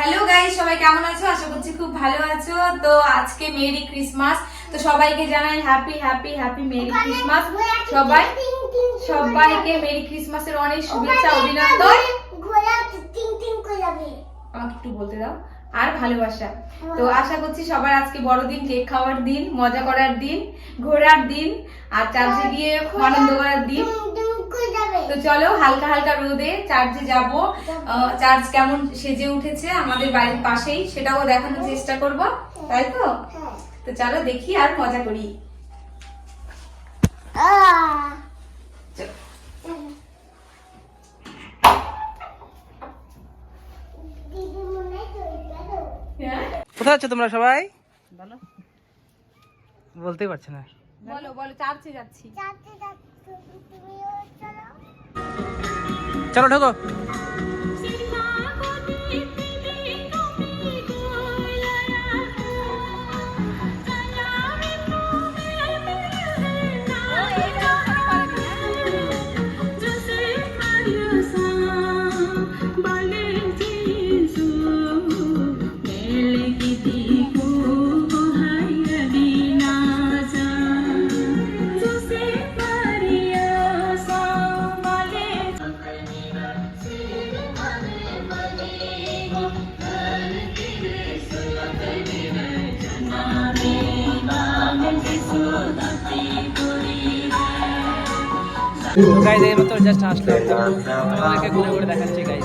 Hello guys সবাই কেমন আছো? আশা করছি খুব ভালো আছো। তো আজকে মেরি ক্রিসমাস তো সবাইকে জানাই happy happy happy merry Christmas সবাই সবাইকে মেরি ক্রিসমাসের অনেক শুভেচ্ছা অভিনন্দন। আমাকে একটু বলতে দাও। আর ভালোবাসা। তো আশা করছি সবার আজকে বড়দিন কেক খাওয়ার দিন মজা করার দিন ঘোরার দিন আর চার্চে গিয়ে আনন্দ করার দিন। তো চলো হালকা হালকা রোদে চার্চে যাব। চার্জ কেমন সেজে উঠেছে আমাদের বাড়ির পাশেই সেটাও দেখানোর চেষ্টা করব তাই তো? হ্যাঁ। তো চলো দেখি আর মজা করি। মনে হয় হ্যাঁ? কোথায় আছো তোমরা সবাই? বলতেই পারছে না। বলো বলো চার্চে যাচ্ছি। যাচ্ছে যাচ্ছে। তুমিও চলো। চলো ঢোকো গাইজ এই মতো জাস্ট আসলাম। তোমাদেরকে ঘুরে ঘুরে দেখাচ্ছি গাইজ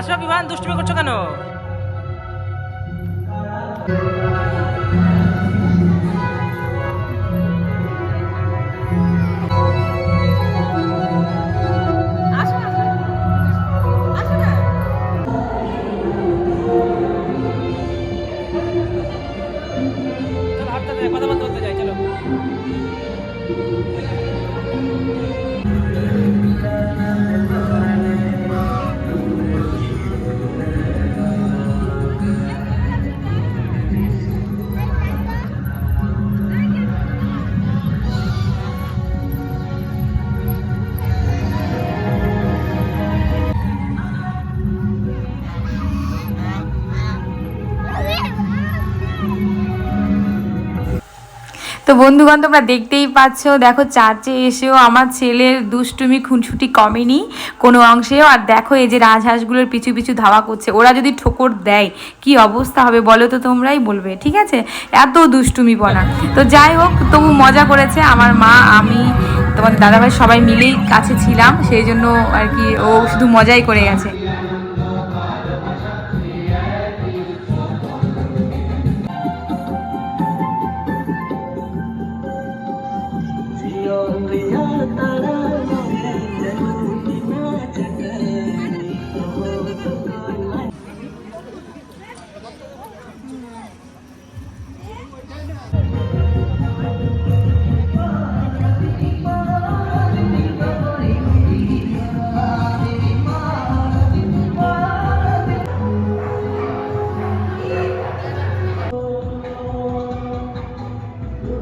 হাসো বিমান দুষ্টুমি করছ কেন? চলো হাঁটতে দে, কথা বলতে বলতে যাই চলো। তো বন্ধুগণ, তোমরা দেখতেই পাচ্ছ, দেখো চার্চে এসেও আমার ছেলের দুষ্টুমি, খুনসুটি কমেনি কোনো অংশেও। আর দেখো এই যে রাজহাঁসগুলোর পিছু পিছু ধাওয়া করছে, ওরা যদি ঠোকর দেয়, কি অবস্থা হবে বলো তো তোমরাই বলবে, ঠিক আছে? এত দুষ্টুমি বনা তো যাই হোক, তবু মজা করেছে আমার মা, আমি, তোমাদের দাদাভাই সবাই মিলেই কাছে ছিলাম, সেই জন্য আর কি ও শুধু মজাই করে গেছে।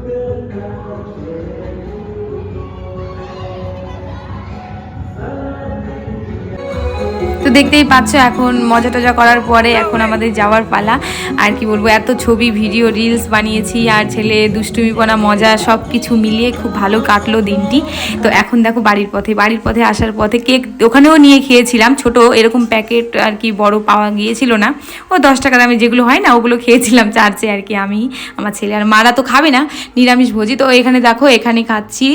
的了解 দেখতেই পাচ্ছ, এখন মজা টজা করার পরে এখন আমাদের যাওয়ার পালা। আর কি বলব, এত ছবি, ভিডিও রিলস বানিয়েছি, আর ছেলে, দুষ্টুমিপনা, মজা সব কিছু মিলিয়ে খুব ভালো কাটলো দিনটি। তো এখন দেখো বাড়ির পথে বাড়ির পথে আসার পথে কেক ওখানেও নিয়ে খেয়েছিলাম, ছোট এরকম প্যাকেট আর কি বড় পাওয়া গিয়েছিল না। ও দশ টাকা দামে যেগুলো হয় না, ওগুলো খেয়েছিলাম চার্চে আর কি আমি, আমার ছেলে। আর মারা তো খাবে না, নিরামিষ ভোজি তো এখানে দেখো, এখানে খাচ্ছি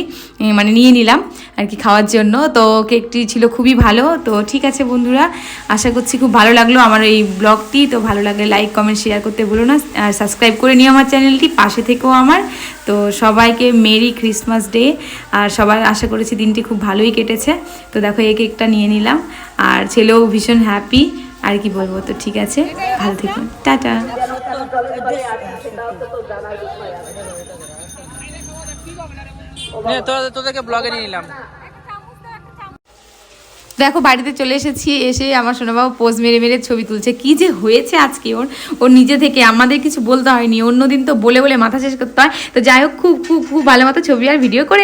মানে নিয়ে নিলাম আর কি খাওয়ার জন্য। তো কেকটি ছিল খুবই ভালো। তো ঠিক আছে বন্ধুরা আশা করছি খুব ভালো লাগল আমার এই ব্লগটি। তো ভালো লাগলে লাইক কমেন্ট শেয়ার করতে ভুলো না। আর সাবস্ক্রাইব করে নিও আমার চ্যানেলটি পাশে থেকেও আমার। তো সবাইকে মেরি ক্রিসমাস ডে আর সবার আশা করেছি দিনটি খুব ভালোই কেটেছে। তো দেখো, এই কেকটা নিয়ে নিলাম। আর ছেলেও ভীষণ হ্যাপি আর কি বলব, তো ঠিক আছে। ভালো থেকুন টাটা। তোদেরকে ব্লগে নিয়ে নিলাম। দেখো, বাড়িতে চলে এসেছি, এসে আমার সোনাবাবু পোজ মেরে মেরে ছবি তুলছে। কি যে হয়েছে আজকে ওর? ওর নিজে থেকে আমাদের কিছু বলতে হয়নি। অন্যদিন তো বলে বলে মাথা শেষ করতে হয়। তো যাই হোক, খুব খুব খুব ভালো মতো ছবি আর ভিডিও করে